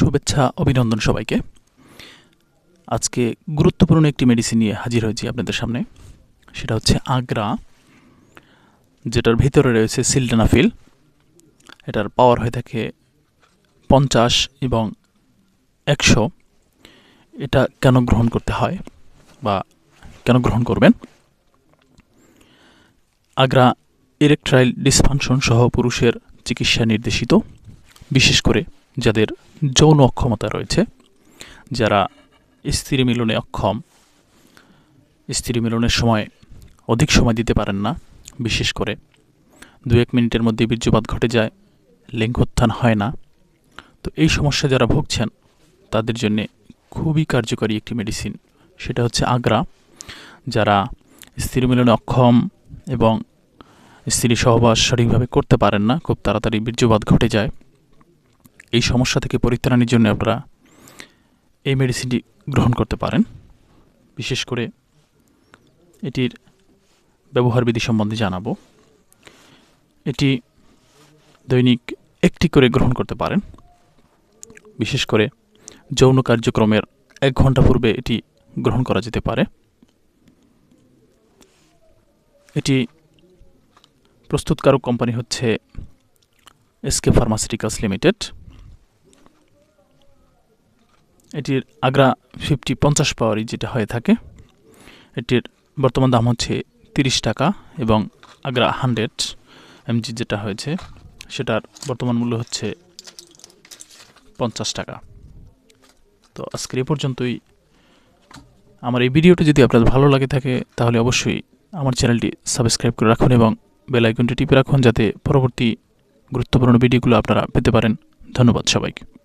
শুভেচ্ছা, অভিনন্দন সবাইকে। আজকে গুরুত্বপূর্ণ একটি মেডিসিন নিয়ে হাজির হয়েছি আপনাদের সামনে। সেটা হচ্ছে আগ্রা, যেটার ভিতরে রয়েছে সিলডেনাফিল এটার পাওয়ার হয়ে থাকে পঞ্চাশ এবং একশো। এটা কেন গ্রহণ করতে হয় বা কেন গ্রহণ করবেন? আগ্রা ইরেকট্রাইল ডিসফাংশন সহ পুরুষের চিকিৎসা নির্দেশিত। বিশেষ করে যাদের যৌন অক্ষমতা রয়েছে, যারা স্ত্রী মিলনে অক্ষম স্ত্রী মিলনের সময় অধিক সময় দিতে পারেন না, বিশেষ করে দু এক মিনিটের মধ্যে বীর্যপাত ঘটে যায় লিঙ্গোত্থান হয় না। তো এই সমস্যা যারা ভুগছেন, তাদের জন্যে খুবই কার্যকরী একটি মেডিসিন সেটা হচ্ছে আগ্রা। যারা স্ত্রী মিলনে অক্ষম এবং স্ত্রী সহবাস সঠিকভাবে করতে পারেন না, খুব তাড়াতাড়ি বীর্যপাত ঘটে যায়। এই সমস্যা থেকে পরিত্রাণের জন্য আপনারা এই মেডিসিনটি গ্রহণ করতে পারেন। বিশেষ করে এটির ব্যবহার বিধি সম্বন্ধে জানাব। এটি দৈনিক একটি করে গ্রহণ করতে পারেন। বিশেষ করে যৌন কার্যক্রমের এক ঘণ্টা পূর্বে এটি গ্রহণ করা যেতে পারে। এটি প্রস্তুতকারক কোম্পানি হচ্ছে এসকে ফার্মাসিউটিক্যালস লিমিটেড। এটির আগ্রা ফিফটি পঞ্চাশ পাওয়ারই যেটা হয়ে থাকে, এটির বর্তমান দাম হচ্ছে তিরিশ টাকা এবং আগ্রা হান্ড্রেড এমজি যেটা হয়েছে, সেটার বর্তমান মূল্য হচ্ছে পঞ্চাশ টাকা। তো আজকের এ পর্যন্তই। আমার এই ভিডিওটি যদি আপনাদের ভালো লাগে থাকে, তাহলে অবশ্যই আমার চ্যানেলটি সাবস্ক্রাইব করে রাখুন এবং বেল আইকনটি টিপে রাখুন, যাতে পরবর্তী গুরুত্বপূর্ণ ভিডিওগুলো আপনারা পেতে পারেন। ধন্যবাদ সবাইকে।